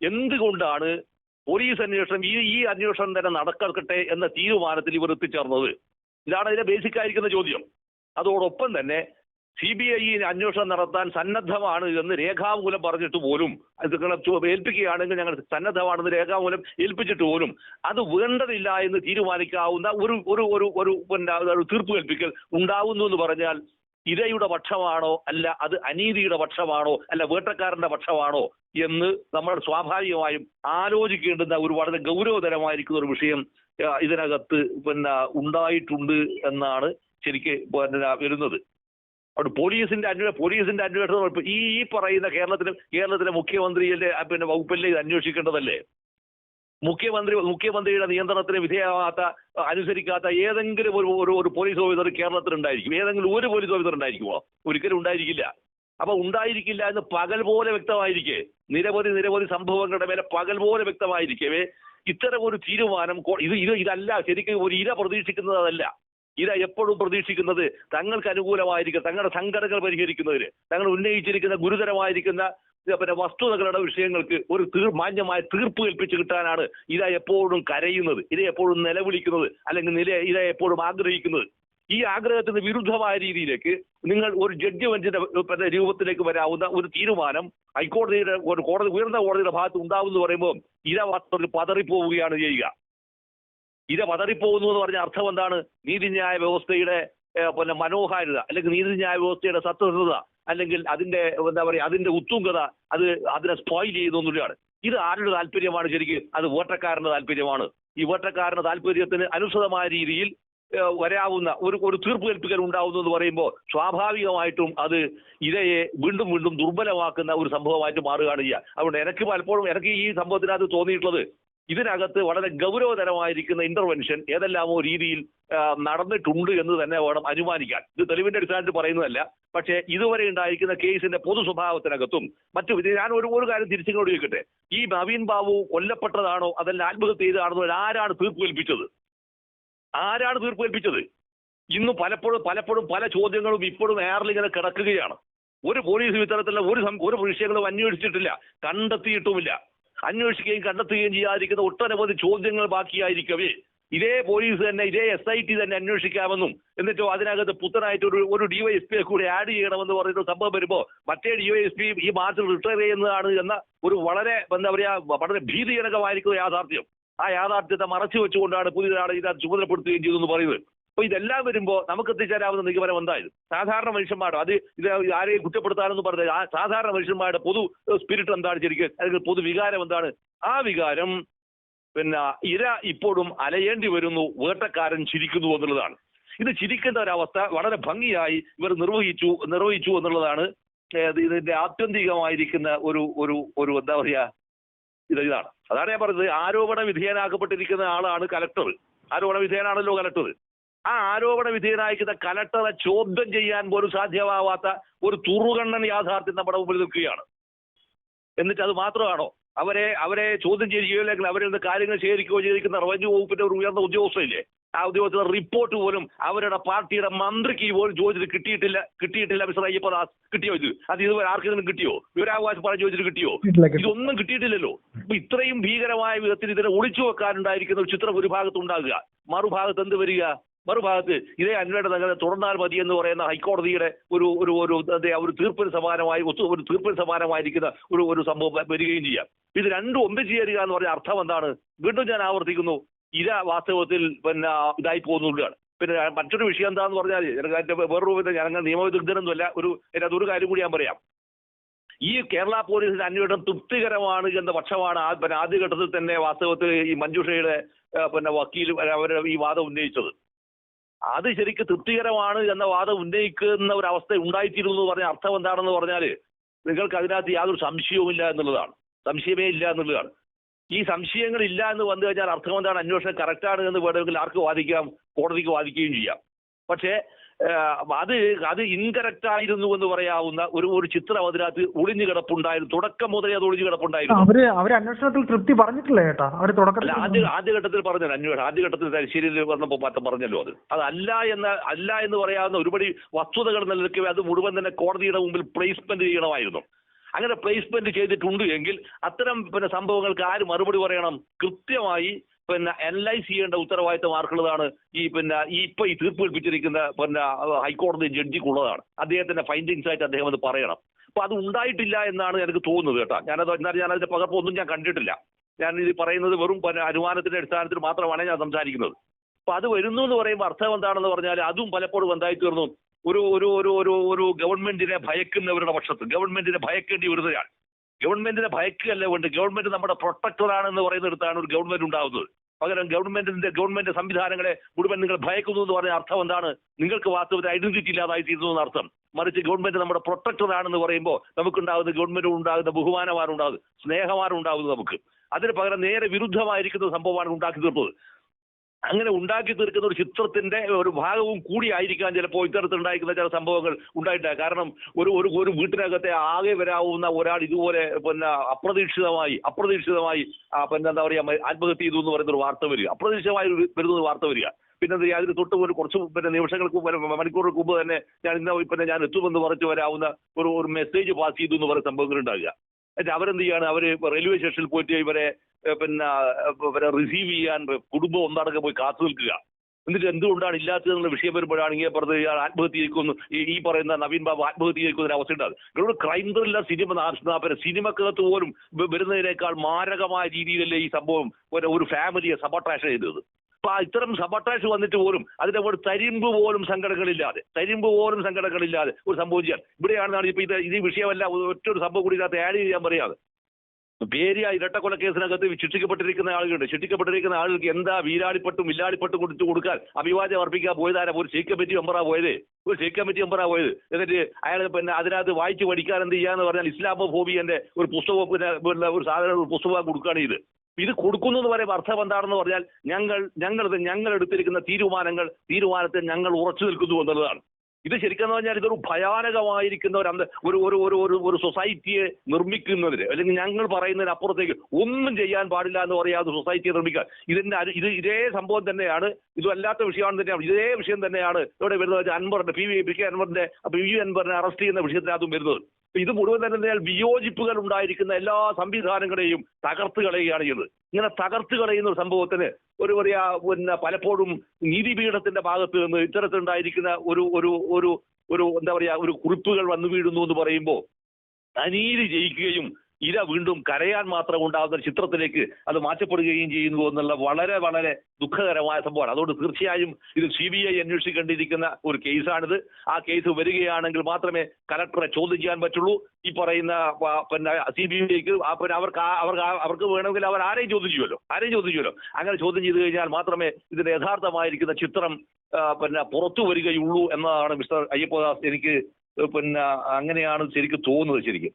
എന്തുകൊണ്ടാണ് പോലീസ് അന്വേഷണം ഈ ഈ അന്വേഷണം തന്നെ നടക്കട്ടെ എന്ന തീരുമാനത്തിൽ ഇവർ എത്തിച്ചേർന്നത് ഇതാണ് അതിന്റെ ബേസിക് ആയിരിക്കുന്ന ചോദ്യം അതോടൊപ്പം തന്നെ സി ബി ഐ അന്വേഷണം നടത്താൻ സന്നദ്ധമാണ് എന്ന് രേഖാമൂലം പറഞ്ഞിട്ട് പോലും നിങ്ങളെ ഏൽപ്പിക്കുകയാണെങ്കിൽ ഞങ്ങൾ സന്നദ്ധമാണെന്ന് രേഖാമൂലം ഏൽപ്പിച്ചിട്ട് പോലും അത് വേണ്ടതില്ല എന്ന് തീരുമാനിക്കാവുന്ന ഒരു ഒരു ഒരു ഒരു തീർപ്പ് കൽപ്പിക്കൽ ഉണ്ടാവുന്നു എന്ന് പറഞ്ഞാൽ ഇരയുടെ പക്ഷമാണോ അല്ല അത് അനീതിയുടെ പക്ഷമാണോ അല്ല വേട്ടക്കാരന്റെ പക്ഷമാണോ എന്ന് നമ്മൾ സ്വാഭാവികമായും ആലോചിക്കേണ്ടുന്ന ഒരു വളരെ ഗൗരവതരമായിരിക്കുന്ന ഒരു വിഷയം ഇതിനകത്ത് പിന്നെ ഉണ്ടായിട്ടുണ്ട് എന്നാണ് ശരിക്ക് പിന്നെ വരുന്നത്. അവിടെ പോലീസിന്റെ അന്വേഷണം പോലീസിന്റെ അന്വേഷണം ഈ ഈ പറയുന്ന കേരളത്തിലെ കേരളത്തിലെ മുഖ്യമന്ത്രിയുടെ പിന്നെ വകുപ്പല്ലേ ഇത് അന്വേഷിക്കേണ്ടതല്ലേ? മുഖ്യമന്ത്രി മുഖ്യമന്ത്രിയുടെ നിയന്ത്രണത്തിന് വിധേയമാകാത്ത അനുസരിക്കാത്ത ഏതെങ്കിലും ഒരു ഒരു ഒരു പോലീസ് ഓഫീസർ കേരളത്തിൽ ഉണ്ടായിരിക്കും ഏതെങ്കിലും ഒരു പോലീസ് ഓഫീസർ ഉണ്ടായിരിക്കുമോ? ഒരിക്കലും ഉണ്ടായിരിക്കില്ല. അപ്പൊ ഉണ്ടായിരിക്കില്ല എന്ന് പകൽ പോലെ വ്യക്തമായിരിക്കേ. നിരവധി നിരവധി സംഭവങ്ങളുടെ മേലെ പകൽ പോലെ വ്യക്തമായിരിക്കേ. ഇത്തരം ഒരു തീരുമാനം ഇത് ഇത് ഇതല്ല. ശരിക്കും ഒരു ഇര പ്രതീക്ഷിക്കുന്നത് അതല്ല. ഇര എപ്പോഴും പ്രതീക്ഷിക്കുന്നത് തങ്ങൾക്ക് അനുകൂലമായിരിക്കും തങ്ങളുടെ സംഘടനകൾ പരിഹരിക്കുന്നതിന്. തങ്ങൾ ഉന്നയിച്ചിരിക്കുന്ന ഗുരുതരമായിരിക്കുന്ന പിന്നെ വസ്തുതകളുടെ വിഷയങ്ങൾക്ക് ഒരു തീർ മാന്യമായ തീർപ്പ് കൽപ്പിച്ച് കിട്ടാനാണ് ഇര എപ്പോഴും കരയുന്നത്. ഇര എപ്പോഴും നിലവിളിക്കുന്നത് അല്ലെങ്കിൽ നില ഇര എപ്പോഴും ആഗ്രഹിക്കുന്നത്. ഈ ആഗ്രഹത്തിന് വിരുദ്ധമായ രീതിയിലേക്ക് നിങ്ങൾ ഒരു ജഡ്ജ്മെന്റിന്റെ രൂപത്തിലേക്ക് വരാവുന്ന ഒരു തീരുമാനം ഹൈക്കോടതിയുടെ ഒരു കോടതി ഉയർന്ന കോടതിയുടെ ഭാഗത്ത് ഉണ്ടാവുമെന്ന് പറയുമ്പോൾ ഇര വാസ്തവത്തിൽ പതറിപ്പോവുകയാണ് ചെയ്യുക. ഇര പതറിപ്പോകുന്നു എന്ന് പറഞ്ഞ അർത്ഥം എന്താണ്? നീതിന്യായ വ്യവസ്ഥയുടെ പിന്നെ മനോഹാരിത അല്ലെങ്കിൽ നീതിന്യായ വ്യവസ്ഥയുടെ സത്യസന്ധത. അല്ലെങ്കിൽ അതിന്റെ എന്താ പറയുക അതിന്റെ ഉത്തുംഗത അത് അതിനെ സ്പോയിൽ ചെയ്യുന്നു എന്നുള്ളതാണ്. ഇത് ആരുടെ താല്പര്യമാണ് ശരിക്കും? അത് വോട്ടക്കാരന്റെ താല്പര്യമാണ്. ഈ വോട്ടക്കാരന്റെ താല്പര്യത്തിന് അനുസൃതമായ രീതിയിൽ വരാവുന്ന ഒരു ഒരു തീർപ്പ് കൽപ്പിക്കൽ ഉണ്ടാവുന്നു എന്ന് പറയുമ്പോൾ സ്വാഭാവികമായിട്ടും അത് ഇരയെ വീണ്ടും വീണ്ടും ദുർബലമാക്കുന്ന ഒരു സംഭവമായിട്ട് മാറുകയാണ് ചെയ്യുക. അതുകൊണ്ട് എനിക്ക് പലപ്പോഴും എനിക്ക് ഈ സംഭവത്തിനകത്ത് തോന്നിയിട്ടുള്ളത് ഇതിനകത്ത് വളരെ ഗൗരവതരമായിരിക്കുന്ന ഇന്റർവെൻഷൻ ഏതെല്ലാമോ രീതിയിൽ നടന്നിട്ടുണ്ട് എന്ന് തന്നെ വേണം അനുമാനിക്കാൻ. ഇത് തെളിവിന്റെ അടിസ്ഥാനത്തിൽ പറയുന്നതല്ല. പക്ഷേ ഇതുവരെ ഉണ്ടായിരിക്കുന്ന കേസിന്റെ പൊതു സ്വഭാവത്തിനകത്തും മറ്റു ഞാൻ ഒരു ഒരു കാര്യം തിരിച്ചിങ്ങോട്ട് ചോദിക്കട്ടെ. ഈ നവീൻ ബാബു കൊല്ലപ്പെട്ടതാണോ? അതല്ല ആത്മഹത്യ ചെയ്തതാണോ ആരാണ് തീർപ്പ് കൽപ്പിച്ചത് ആരാണ് തീർപ്പ് കൽപ്പിച്ചത് ഇന്ന് പലപ്പോഴും പലപ്പോഴും പല ചോദ്യങ്ങളും ഇപ്പോഴും എയറിൽ ഇങ്ങനെ കിടക്കുകയാണ്. ഒരു പോലീസ് ഇത്തരത്തിലുള്ള ഒരു ഒരു വിഷയങ്ങളും അന്വേഷിച്ചിട്ടില്ല. കണ്ടെത്തിയിട്ടുമില്ല. അന്വേഷിക്കുകയും കണ്ടെത്തുകയും ചെയ്യാതിരിക്കുന്ന ഒട്ടനവധി ചോദ്യങ്ങൾ ബാക്കിയായിരിക്കവേ. ഇതേ പോലീസ് തന്നെ ഇതേ എസ് ഐ ടി തന്നെ അന്വേഷിക്കാമെന്നും എന്നിട്ടോ അതിനകത്ത് പുത്തനായിട്ട് ഒരു ഒരു ഡിവൈഎസ്പിയെ കൂടി ആഡ് ചെയ്യണമെന്ന് പറഞ്ഞിട്ട് സംഭവം വരുമ്പോൾ മറ്റേ ഡിവൈഎസ്പി ഈ മാർച്ചിൽ റിട്ടയർ ചെയ്യുന്നതാണ് എന്ന ഒരു വളരെ എന്താ പറയാ വളരെ ഭീതിജനകമായിരിക്കുന്ന യാഥാർത്ഥ്യം. ആ യാഥാർത്ഥ്യത്തെ മറച്ചു വെച്ചുകൊണ്ടാണ് പുതിയ ഇത് ചുമതലപ്പെടുത്തുകയും ചെയ്തു എന്ന് പറയുന്നത്. അപ്പൊ ഇതെല്ലാം വരുമ്പോൾ നമുക്ക് എത്തിച്ചേരാവുന്ന നിഗമനം എന്തായാലും സാധാരണ മനുഷ്യന്മാരോ അത് ഇത് ആരെയും കുറ്റപ്പെടുത്താനെന്ന് പറഞ്ഞത് ആ സാധാരണ മനുഷ്യന്മാരുടെ പൊതു സ്പിരിറ്റ് എന്താണ് ശരിക്കും? അല്ലെങ്കിൽ പൊതു വികാരം എന്താണ്? ആ വികാരം പിന്നെ ഇര ഇപ്പോഴും അലയേണ്ടി വരുന്നു വേട്ടക്കാരൻ ചിരിക്കുന്നു എന്നുള്ളതാണ്. ഇത് ചിരിക്കേണ്ട ഒരവസ്ഥ വളരെ ഭംഗിയായി ഇവർ നിർവഹിച്ചു നിർവഹിച്ചു എന്നുള്ളതാണ് ഇതിന്റെ ആത്യന്തികമായിരിക്കുന്ന ഒരു ഒരു ഒരു എന്താ പറയാ ഇത് ഇതാണ്. അതാണ് ഞാൻ പറഞ്ഞത്. ആരോപണ വിധേയനാക്കപ്പെട്ടിരിക്കുന്ന ആളാണ് കലക്ടർ. ആരോപണ വിധേയനാണല്ലോ കലക്ടർ. ആ ആരോപണ വിധേയനായിരിക്കുന്ന കലക്ടറെ ചോദ്യം ചെയ്യാൻ പോലും സാധ്യമാവാത്ത ഒരു തുറുകണ്ണൻ യാഥാർത്ഥ്യം നമ്മുടെ മുമ്പിൽ നിൽക്കുകയാണ്. എന്നിട്ട് അത് മാത്രമാണോ? അവരെ അവരെ ചോദ്യം ചെയ്യുകയോ അല്ലെങ്കിൽ അവരിൽ നിന്ന് കാര്യങ്ങൾ ശേഖരിക്കുകയോ ചെയ്തിരിക്കുന്ന റവന്യൂ വകുപ്പിന്റെ ഒരു ഉയർന്ന ഉദ്യോഗസ്ഥയില്ലേ ആ ഉദ്യോഗസ്ഥരുടെ റിപ്പോർട്ട് പോലും അവരുടെ പാർട്ടിയുടെ മന്ത്രിക്ക് പോലും ചോദിച്ചിട്ട് കിട്ടിയിട്ടില്ല കിട്ടിയിട്ടില്ല മിസ്റ്റർ അയ്യപ്പദാസ്. കിട്ടിയോ ഇത്? അത് ഇതുവരെ ആർക്കെങ്കിലും കിട്ടിയോ? വിവരാവകാശം പറഞ്ഞു ചോദിച്ചിട്ട് കിട്ടിയോ. ഇതൊന്നും കിട്ടിയിട്ടില്ലല്ലോ. അപ്പൊ ഇത്രയും ഭീകരമായ വിധത്തിൽ ഇതിനെ ഒളിച്ചു വെക്കാനുണ്ടായിരിക്കുന്ന ഒരു ചിത്രം ഒരു ഭാഗത്ത് ഉണ്ടാകുക. മറുഭാഗത്ത് എന്ത് വരിക? മറുഭാഗത്ത് ഇതേ അന്വേഷണം തന്നെ തുടർന്നാൽ മതി എന്ന് പറയുന്ന ഹൈക്കോടതിയുടെ ഒരു ഒരു ഒരു ഒരു തീർപ്പിന് സമാനമായി ഒത്തു ഒരു തീർപ്പിന് സമാനമായിരിക്കുന്ന ഒരു ഒരു സംഭവം വരികയും ചെയ്യാം. ഇത് രണ്ടും ഒന്നിച്ചു ചേരുക എന്ന് പറഞ്ഞ അർത്ഥം എന്താണ്? വീണ്ടും ഞാൻ ആവർത്തിക്കുന്നു. ഇര വാസ്തവത്തിൽ പിന്നെ ഇതായി പോകുന്നുള്ളതാണ്. പിന്നെ മറ്റൊരു വിഷയം എന്താന്ന് പറഞ്ഞാൽ വേറൊരു ഞാൻ നിയമവിദഗ്ധനൊന്നുമല്ല. ഒരു അതിനകത്ത് ഒരു കാര്യം കൂടി ഞാൻ പറയാം. ഈ കേരള പോലീസിന്റെ അന്വേഷണം തൃപ്തികരമാണ് എന്ന പക്ഷമാണ് പിന്നെ ആദ്യഘട്ടത്തിൽ തന്നെ വാസ്തവത്തിൽ ഈ മഞ്ജുഷയുടെ പിന്നെ വക്കീൽ അവരുടെ ഈ വാദം ഉന്നയിച്ചത്. അത് ശരിക്കും തൃപ്തികരമാണ് എന്ന വാദം ഉന്നയിക്കുന്ന ഒരു അവസ്ഥ ഉണ്ടായിത്തീരുന്നു എന്ന് പറഞ്ഞ അർത്ഥം എന്താണെന്ന് പറഞ്ഞാൽ നിങ്ങൾക്ക് അതിനകത്ത് യാതൊരു സംശയവുമില്ല എന്നുള്ളതാണ്. സംശയമേ ഇല്ല എന്നുള്ളതാണ്. ഈ സംശയങ്ങൾ ഇല്ല എന്ന് വന്നു കഴിഞ്ഞാൽ അർത്ഥം എന്താണ്? അന്വേഷണം കറക്റ്റാണ് എന്ന് വേണമെങ്കിൽ ആർക്ക് വാദിക്കാം? കോടതിക്ക് വാദിക്കുകയും ചെയ്യാം. പക്ഷേ അത് അത് ഇൻകറക്റ്റ് ആയിരുന്നു എന്ന് പറയാവുന്ന ഒരു ഒരു ചിത്രം അതിനകത്ത് ഒളിഞ്ഞു കിടപ്പുണ്ടായിരുന്നു. തുടക്കം മുതലേ അത് ഒളിഞ്ഞു കിടപ്പുണ്ടായിരുന്നു. അവർ അവർ അന്വേഷണത്തിൽ തൃപ്തി പറഞ്ഞിട്ടില്ല ചേട്ടാ അവർ തുടക്കത്തിൽ ആദ്യ ആദ്യഘട്ടത്തിൽ പറഞ്ഞു അന്വേഷണം. ആദ്യഘട്ടത്തിൽ തലശ്ശേരിയിൽ വന്നപ്പോൾ മാറ്റം പറഞ്ഞല്ലോ അത്. അതല്ല എന്ന അല്ല എന്ന് പറയാവുന്ന ഒരുപടി വസ്തുതകൾ നിലനിൽക്കവേ അത് മുഴുവൻ തന്നെ കോടതിയുടെ മുമ്പിൽ പ്ലേസ്മെന്റ് ചെയ്യണമായിരുന്നു. അങ്ങനെ പ്ലേസ്മെന്റ് ചെയ്തിട്ടുണ്ട് എങ്കിൽ അത്തരം പിന്നെ സംഭവങ്ങൾക്ക് ആര് മറുപടി പറയണം? കൃത്യമായി പിന്നെ അനലൈസ് ചെയ്യേണ്ട ഉത്തരവാദിത്തം ആർക്കുള്ളതാണ് ഈ പിന്നെ ഈ ഇപ്പൊ ഈ തീർപ്പ് കൽപ്പിച്ചിരിക്കുന്ന പിന്നെ ഹൈക്കോടതി ജഡ്ജിക്കുള്ളതാണ്. അദ്ദേഹത്തിന്റെ ഫൈൻഡിങ്സ് ആയിട്ട് അദ്ദേഹം അത് പറയണം. അപ്പൊ അത് ഉണ്ടായിട്ടില്ല എന്നാണ് എനിക്ക് തോന്നുന്നത് കേട്ടോ. ഞാനത് എന്നാൽ ഞാൻ അതിന്റെ പകർപ്പൊന്നും ഞാൻ കണ്ടിട്ടില്ല. ഞാൻ ഇത് പറയുന്നത് വെറും അനുമാനത്തിന്റെ അടിസ്ഥാനത്തിൽ മാത്രമാണ് ഞാൻ സംസാരിക്കുന്നത്. അപ്പൊ അത് വരുന്നു എന്ന് പറയുമ്പോൾ അർത്ഥം എന്താണെന്ന് പറഞ്ഞാൽ അതും പലപ്പോഴും എന്തായി തീർന്നു ഒരു ഒരു ഒരു ഒരു ഒരു ഗവൺമെന്റിനെ ഭയക്കുന്നവരുടെ പക്ഷത്ത് ഗവൺമെന്റിനെ ഭയക്കേണ്ടി വരുന്നതാണ്. ഗവൺമെന്റിനെ ഭയക്കുകയല്ല വേണ്ട ഗവൺമെന്റ് നമ്മുടെ പ്രൊട്ടക്ടറാണെന്ന് പറയുന്നിടത്താണ് ഒരു ഗവൺമെന്റ് ഉണ്ടാവുന്നത്. പകരം ഗവൺമെന്റിന്റെ ഗവൺമെന്റ് സംവിധാനങ്ങളെ മുഴുവൻ നിങ്ങൾ ഭയക്കുന്നു എന്ന് പറഞ്ഞ അർത്ഥം എന്താണ്? നിങ്ങൾക്ക് വാസ്തവത്തിൽ ഐഡന്റിറ്റി ഇല്ലാതായി തീരുന്നു എന്നർത്ഥം. മറിച്ച് ഗവൺമെന്റ് നമ്മുടെ പ്രൊട്ടക്ടറാണെന്ന് പറയുമ്പോൾ നമുക്കുണ്ടാകുന്ന ഗവൺമെന്റ് ഉണ്ടാകുന്ന സ്നേഹമാണ് ഉണ്ടാകുന്നത് നമുക്ക്. അതിന് പകരം നേരെ വിരുദ്ധമായിരിക്കുന്ന സംഭവമാണ് ഉണ്ടാക്കി തീർത്തത്. അങ്ങനെ ഉണ്ടാക്കി തീർക്കുന്ന ഒരു ചിത്രത്തിന്റെ ഒരു ഭാഗവും കൂടി ആയിരിക്കാൻ ചിലപ്പോൾ ഇത്തരത്തിലുണ്ടായിരിക്കുന്ന ചില സംഭവങ്ങൾ ഉണ്ടായിട്ടില്ല. കാരണം ഒരു ഒരു ഒരു വീട്ടിനകത്തെ ആകെ വരാവുന്ന ഒരാൾ ഇതുപോലെ പിന്നെ അപ്രതീക്ഷിതമായി അപ്രതീക്ഷിതമായി പിന്നെ എന്താ പറയുക ആത്മഹത്യ ചെയ്തു എന്ന് പറയുന്ന ഒരു വാർത്ത വരിക. അപ്രതീക്ഷിതമായി വരുന്ന ഒരു വാർത്ത വരിക. പിന്നെ എന്താ അതിന് തൊട്ട് ഒരു കുറച്ച് പിന്നെ നിമിഷങ്ങൾക്ക് മണിക്കൂറുകൾക്ക് മുമ്പ് തന്നെ ഞാൻ ഇന്ന പിന്നെ ഞാൻ എത്തുമെന്ന് പറഞ്ഞു വരാവുന്ന ഒരു ഒരു മെസ്സേജ് പാസ് ചെയ്തു എന്ന് പറയുന്ന സംഭവങ്ങൾ ഉണ്ടാകുക എന്നിട്ട് അവരെന്ത് ചെയ്യാണ്? അവർ റെയിൽവേ സ്റ്റേഷനിൽ പോയിട്ട് ഇവരെ പിന്നെ അവരെ റിസീവ് ചെയ്യാൻ കുടുംബം ഒന്നടക്കം പോയി കാത്തു നിൽക്കുക. എന്നിട്ട് എന്തുകൊണ്ടാണ് ഇല്ലാത്തതെന്നുള്ള വിഷയം വരുമ്പോഴാണെങ്കിൽ പറഞ്ഞു ഇയാൾ ആത്മഹത്യ ചെയ്യിക്കുന്നു ഈ പറയുന്ന നവീൻ ബാബു ആത്മഹത്യ ഒരു അവസ്ഥ ഉണ്ടാകും ഇവിടെ ക്രൈം ത്രില്ലർ സിനിമ നാ- സിനിമക്കകത്ത് പോലും വരുന്നതിനേക്കാൾ മാരകമായ രീതിയിലല്ലേ ഈ സംഭവം ഒരു ഫാമിലിയെ സബട്രാഷൻ ചെയ്തത്. അപ്പൊ ഇത്തരം സബട്രാഷ് വന്നിട്ട് പോലും അതിന്റെ ഒരു തരിമ്പ് പോലും സങ്കടങ്ങളില്ലാതെ തരിമ്പ് പോലും സങ്കടങ്ങളില്ലാതെ ഒരു സംഭവം ചെയ്യാൻ. ഇവിടെയാണെന്നാണ് ഇപ്പൊ ഇത് ഈ വിഷയമല്ല ഒറ്റ ഒരു സംഭവം കൂടി ഇതിനകത്ത് ആഡ് ചെയ്യാൻ പറയാതെ. പേരിയ ഇരട്ടക്കൊല കേസിനകത്ത് ശിക്ഷിക്കപ്പെട്ടിരിക്കുന്ന ആളുകളുണ്ട്. ശിക്ഷിക്കപ്പെട്ടിരിക്കുന്ന ആളുകൾക്ക് എന്താ വീരാളിപ്പട്ടും വില്ലാളിപ്പട്ടും കൊടുത്തു കൊടുക്കാൻ അഭിവാദ്യം അർപ്പിക്കാൻ പോയതാരാ ഒരു സ്റ്റേറ്റ് കമ്മിറ്റി മെമ്പറാ പോയത്. ഒരു സ്റ്റേറ്റ് കമ്മിറ്റി മെമ്പറാ പോയത്. എന്നിട്ട് അയാൾ പിന്നെ അതിനകത്ത് വായിച്ചു പഠിക്കാൻ എന്ത് ചെയ്യാന്ന് പറഞ്ഞാൽ ഇസ്ലാമോ ഫോബിയന്റെ ഒരു പുസ്തകം പിന്നെ ഒരു സാധനം ഒരു പുസ്തകം കൊടുക്കുകയാണ് ഇത് ഇത് കൊടുക്കുന്നു എന്ന് പറയുമ്പോൾ അർത്ഥം എന്താണെന്ന് പറഞ്ഞാൽ ഞങ്ങൾ ഞങ്ങൾ ഞങ്ങൾ എടുത്തിരിക്കുന്ന തീരുമാനങ്ങൾ തീരുമാനത്തെ ഞങ്ങൾ ഉറച്ചു നിൽക്കുന്നു എന്നുള്ളതാണ്. ഇത് ശരിക്കും പറഞ്ഞാൽ ഇതൊരു ഭയാനകമായിരിക്കുന്ന ഒരു ഒരു ഒരു ഒരു ഒരു ഒരു സൊസൈറ്റിയെ നിർമ്മിക്കുന്നതിന് അല്ലെങ്കിൽ ഞങ്ങൾ പറയുന്നതിന് അപ്പുറത്തേക്ക് ഒന്നും ചെയ്യാൻ പാടില്ല എന്ന് പറയാതെ സൊസൈറ്റിയെ നിർമ്മിക്കാൻ. ഇതിന്റെ ഇത് ഇതേ സംഭവം തന്നെയാണ് ഇതല്ലാത്ത വിഷയമാണ് തന്നെയാണ് ഇതേ വിഷയം തന്നെയാണ് ഇവിടെ വരുന്നത്. അൻവറിന്റെ പി വി പി കെ അൻവറിന്റെ പി വി അൻവറിനെ അറസ്റ്റ് ചെയ്യുന്ന വിഷയത്തിനകത്തും വരുന്നത്. ഇത് മുഴുവൻ തന്നെ വിയോജിപ്പുകൾ ഉണ്ടായിരിക്കുന്ന എല്ലാ സംവിധാനങ്ങളെയും തകർത്ത് കളയുകയാണ് ചെയ്യുന്നത്. ഇങ്ങനെ തകർത്ത് കളയുന്ന ഒരു സംഭവത്തിന് ഒരു പറയാ പിന്നെ പലപ്പോഴും നീതിപീഠത്തിന്റെ ഭാഗത്ത് നിന്ന് ഇത്തരത്തിലുണ്ടായിരിക്കുന്ന ഒരു ഒരു ഒരു ഒരു എന്താ പറയാ ഒരു കുറിപ്പുകൾ വന്നു വീഴുന്നു എന്ന് പറയുമ്പോൾ അനീതി ജയിക്കുകയും ഇര വീണ്ടും കരയാൻ മാത്രം ഉണ്ടാകുന്ന ഒരു ചിത്രത്തിലേക്ക് അത് മാറ്റപ്പെടുകയും ചെയ്യുന്നു എന്നുള്ള വളരെ വളരെ ദുഃഖകരമായ സംഭവമാണ്. അതുകൊണ്ട് തീർച്ചയായും ഇത് സി ബി ഐ അന്വേഷിക്കേണ്ടിയിരിക്കുന്ന ഒരു കേസാണിത്. ആ കേസ് വരികയാണെങ്കിൽ മാത്രമേ കലക്ടറെ ചോദ്യം ചെയ്യാൻ പറ്റുള്ളൂ. ഈ പറയുന്ന പിന്നെ സി ബി ഐക്ക് പിന്നെ അവർക്ക് അവർക്ക് അവർക്ക് വേണമെങ്കിൽ അവർ ആരെയും ചോദ്യം ചെയ്യുമല്ലോ. ആരെയും ചോദ്യം ചെയ്യുമല്ലോ. അങ്ങനെ ചോദ്യം ചെയ്തു കഴിഞ്ഞാൽ മാത്രമേ ഇതിന്റെ യഥാർത്ഥമായിരിക്കുന്ന ചിത്രം പിന്നെ പുറത്തു വരികയുള്ളൂ എന്നതാണ് മിസ്റ്റർ അയ്യപ്പദാസ് എനിക്ക് പിന്നെ അങ്ങനെയാണ് ശരിക്കും തോന്നുന്നത് ശരിക്കും.